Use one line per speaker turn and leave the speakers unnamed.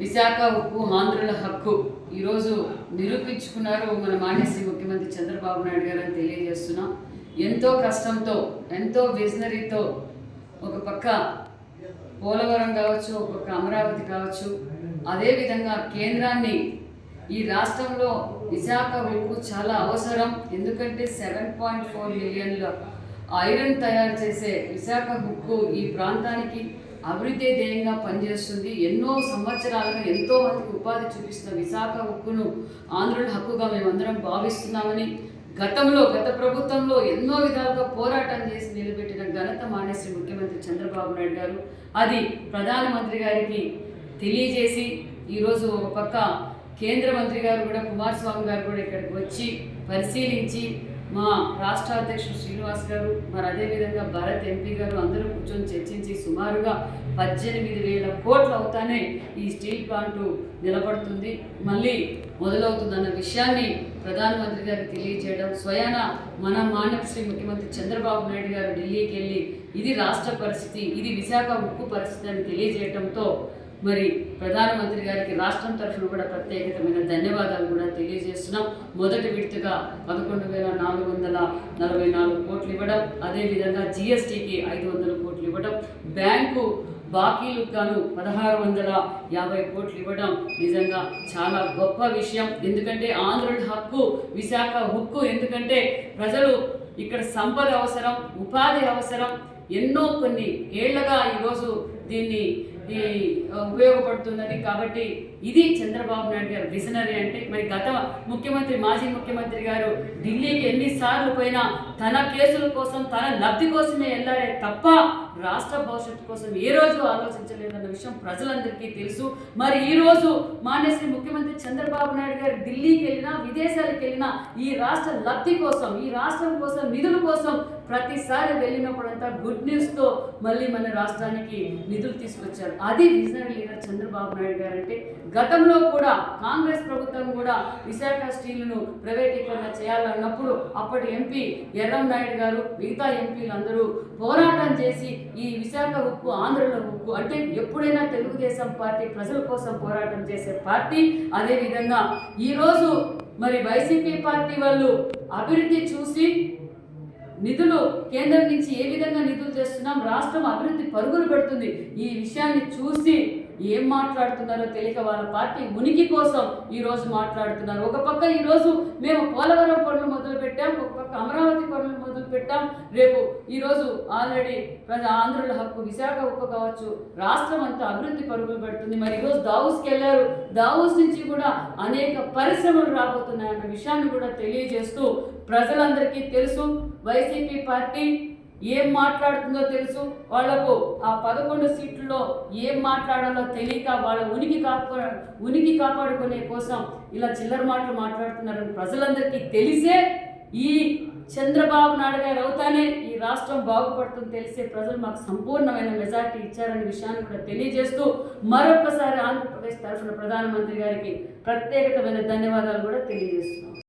విశాఖ ఉప్పు ఆంధ్రుల హక్కు. ఈరోజు నిరూపించుకున్నారు మన మానేసి ముఖ్యమంత్రి చంద్రబాబు నాయుడు గారు అని తెలియజేస్తున్నాం. ఎంతో కష్టంతో ఎంతో విజనరీతో ఒక పక్క పోలవరం కావచ్చు ఒక పక్క అమరావతి కావచ్చు అదేవిధంగా కేంద్రాన్ని ఈ రాష్ట్రంలో విశాఖ ఉక్కు చాలా అవసరం. ఎందుకంటే సెవెన్ పాయింట్ ఫోర్ మిలియన్ల ఐరన్ తయారు చేసే విశాఖ ఉక్కు ఈ ప్రాంతానికి అభివృద్ధి ధ్యేయంగా పనిచేస్తుంది. ఎన్నో సంవత్సరాలుగా ఎంతో మందికి ఉపాధి చూపిస్తున్న విశాఖ ఉక్కును ఆంధ్రుల హక్కుగా మేమందరం భావిస్తున్నామని గతంలో గత ప్రభుత్వంలో ఎన్నో విధాలుగా పోరాటం చేసి నిలబెట్టిన ఘనత మానేసి ముఖ్యమంత్రి చంద్రబాబు నాయుడు గారు. అది ప్రధానమంత్రి గారికి తెలియజేసి ఈరోజు ఒక పక్క కేంద్ర మంత్రి గారు కూడా కుమారస్వామి గారు కూడా ఇక్కడికి వచ్చి పరిశీలించి మా రాష్ట్ర అధ్యక్షుడు శ్రీనివాస్ గారు మరి అదేవిధంగా భారత్ ఎంపీ గారు అందరూ కూర్చొని చర్చించి సుమారుగా పద్దెనిమిది వేల కోట్లు అవుతానే ఈ స్టీల్ ప్లాంట్ నిలబడుతుంది. మళ్ళీ మొదలవుతుందన్న విషయాన్ని ప్రధానమంత్రి గారికి తెలియజేయడం స్వయాన మన మాన్య శ్రీ ముఖ్యమంత్రి చంద్రబాబు నాయుడు గారు ఢిల్లీకి వెళ్ళి ఇది రాష్ట్ర పరిస్థితి ఇది విశాఖ ఉక్కు పరిస్థితి అని తెలియజేయడంతో మరి ప్రధానమంత్రి గారికి రాష్ట్రం తరఫున కూడా ప్రత్యేకమైన ధన్యవాదాలు కూడా తెలియజేస్తున్నాం. మొదటి విడతగా పదకొండు వేల నాలుగు వందల నలభై నాలుగు కోట్లు ఇవ్వడం అదేవిధంగా జిఎస్టీకి ఐదు వందల కోట్లు ఇవ్వడం బ్యాంకు బాకీలకు గాను పదహారు వందల యాభై కోట్లు ఇవ్వడం నిజంగా చాలా గొప్ప విషయం. ఎందుకంటే ఆంధ్రుల హక్కు విశాఖ హక్కు ఎందుకంటే ప్రజలు ఇక్కడ సంపద అవసరం ఉపాధి అవసరం. ఎన్నో కొన్ని ఏళ్ళగా ఈరోజు దీన్ని ఈ ఉపయోగపడుతున్నది కాబట్టి ఇది చంద్రబాబు నాయుడు గారు విజనరీ అంటే మరి గత ముఖ్యమంత్రి మాజీ ముఖ్యమంత్రి గారు ఢిల్లీకి ఎన్నిసార్లు పోయినా తన కేసుల కోసం తన లబ్ధి కోసమే వెళ్ళాడే తప్ప రాష్ట్ర భవిష్యత్తు కోసం ఏ రోజు ఆలోచించలేదన్న విషయం ప్రజలందరికీ తెలుసు. మరి ఈ రోజు మానేశ్వరి ముఖ్యమంత్రి చంద్రబాబు నాయుడు గారు ఢిల్లీకి వెళ్ళినా విదేశాలకు వెళ్ళినా ఈ రాష్ట్ర లబ్ధి కోసం ఈ రాష్ట్రం కోసం నిధుల కోసం ప్రతిసారి వెళ్ళినప్పుడంతా గుడ్ న్యూస్తో మళ్ళీ మన రాష్ట్రానికి నిధులు తీసుకొచ్చారు. అది విజనరీ లీడర్ చంద్రబాబు నాయుడు గారు అంటే గతంలో కూడా కాంగ్రెస్ ప్రభుత్వం కూడా విశాఖ స్టీల్ను ప్రైవేటీకరణ చేయాలన్నప్పుడు అప్పటి ఎంపీ ఎర్రం నాయుడు గారు మిగతా ఎంపీలు అందరూ పోరాటం చేసి ఈ విశాఖ ఉక్కు ఆంధ్రలో ఉక్కు అంటే ఎప్పుడైనా తెలుగుదేశం పార్టీ ప్రజల కోసం పోరాటం చేసే పార్టీ అదేవిధంగా ఈరోజు మరి వైసీపీ పార్టీ వాళ్ళు అభివృద్ధి చూసి నిధులు కేంద్రం నుంచి ఏ విధంగా నిధులు చేస్తున్నాం రాష్ట్రం అభివృద్ధి పరుగులు పెడుతుంది. ఈ విషయాన్ని చూసి ఏం మాట్లాడుతున్నారో తెలియక వాళ్ళ పార్టీ ఉనికి కోసం ఈరోజు మాట్లాడుతున్నారు. ఒక పక్క ఈరోజు మేము పోలవరం పనులు మొదలు పెట్టాం ఒక పక్క అమరావతి పనులు మొదలు పెట్టాం. రేపు ఈరోజు ఆల్రెడీ ప్రజా ఆంధ్రుల హక్కు విశాఖ హక్కు కావచ్చు రాష్ట్రం అంతా అభివృద్ధి పరుగులు పెడుతుంది. మరి ఈరోజు దావూస్కి వెళ్ళారు. దావూస్ నుంచి కూడా అనేక పరిశ్రమలు రాబోతున్నాయన్న విషయాన్ని కూడా తెలియజేస్తూ ప్రజలందరికీ తెలుసు. వైసీపీ పార్టీ ఏం మాట్లాడుతుందో తెలుసు? వాళ్ళకు ఆ పదకొండు సీట్లలో ఏం మాట్లాడాలో తెలియక వాళ్ళ ఉనికి కాపా ఉనికి కాపాడుకునే కోసం ఇలా చిల్లర మాటలు మాట్లాడుతున్నారని ప్రజలందరికీ తెలిసే ఈ చంద్రబాబు నాయుడు గారు అవుతానే ఈ రాష్ట్రం బాగుపడుతుంది తెలిసే ప్రజలు మాకు సంపూర్ణమైన మెజార్టీ ఇచ్చారనే విషయాన్ని కూడా తెలియజేస్తూ మరొకసారి ఆంధ్రప్రదేశ్ తరఫున ప్రధానమంత్రి గారికి ప్రత్యేకమైన ధన్యవాదాలు కూడా తెలియజేస్తున్నాం.